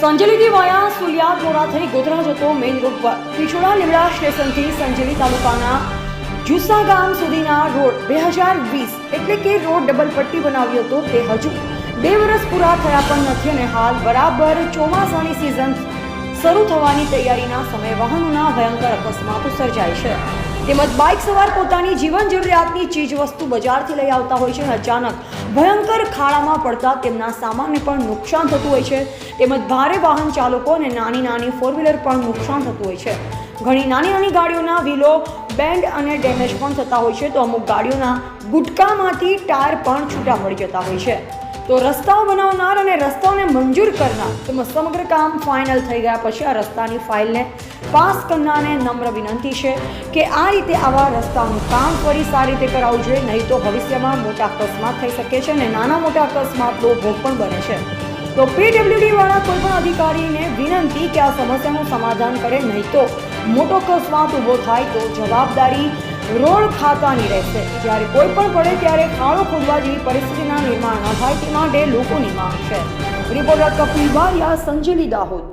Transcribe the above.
સંજેલીથી સુલિયા ધોરા થઈ ગોધરા જતો main road પર. પિછોડા લીમડા સ્ટેશનથી સંજેલી તાલુકાના જુસા ગામ સુધીના રોડ બે હજાર વીસ એટલે કે રોડ ડબલ પટ્ટી બનાવ્યો હતો તે હજુ બે વર્ષ પૂરા થયા પણ નથી અને હાલ બરાબર ચોમાસાની સિઝન શરૂ થવાની તૈયારીના સમયે વાહનોના ભયંકર અકસ્માતો સર્જાય છે. તેમજ બાઇક સવાર પોતાની જીવન જરૂરિયાતની ચીજ વસ્તુ બજારથી લઈ આવતા હોય છે અને અચાનક ભયંકર ખાડામાં પડતા તેમના સામાનને પણ નુકસાન થતું હોય છે. તેમજ ભારે વાહન ચાલકો અને નાની નાની ફોર વ્હીલર પણ નુકસાન થતું હોય છે. ઘણી નાની નાની ગાડીઓના વ્હીલો બેન્ડ અને ડેમેજ પણ થતા હોય છે. તો અમુક ગાડીઓના ગુટકામાંથી ટાયર પણ છૂટા પડી જતા હોય છે. તો રસ્તાઓ બનાવનાર અને રસ્તાઓને મંજૂર કરનાર. તેમજ સમગ્ર કામ ફાઇનલ થઈ ગયા પછી આ રસ્તાની ફાઇલને પાસ કરનારને નમ્ર વિનંતી છે કે આ રીતે આવા રસ્તાનું કામ ફરી સારી રીતે કરાવવું જોઈએ, નહીં તો ભવિષ્યમાં મોટા અકસ્માત થઈ શકે છે અને નાના મોટા અકસ્માતનો ભોગ પણ બને છે. તો પીડબ્લ્યુડી વાળા કોઈ પણ અધિકારીને વિનંતી કે આ સમસ્યાનું સમાધાન કરે, નહીં તો મોટો અકસ્માત ઊભો થાય તો જવાબદારી રોડ ખાતાની રહેશે. જ્યારે કોઈ પણ પડે ત્યારે ખાડો ખોદવા જેવી પરિસ્થિતિના નિર્માણ ન થાય તે માટે લોકોની માંગ છે. રિપોર્ટર કપિલ બારિયા, સંજલી દાહોદ.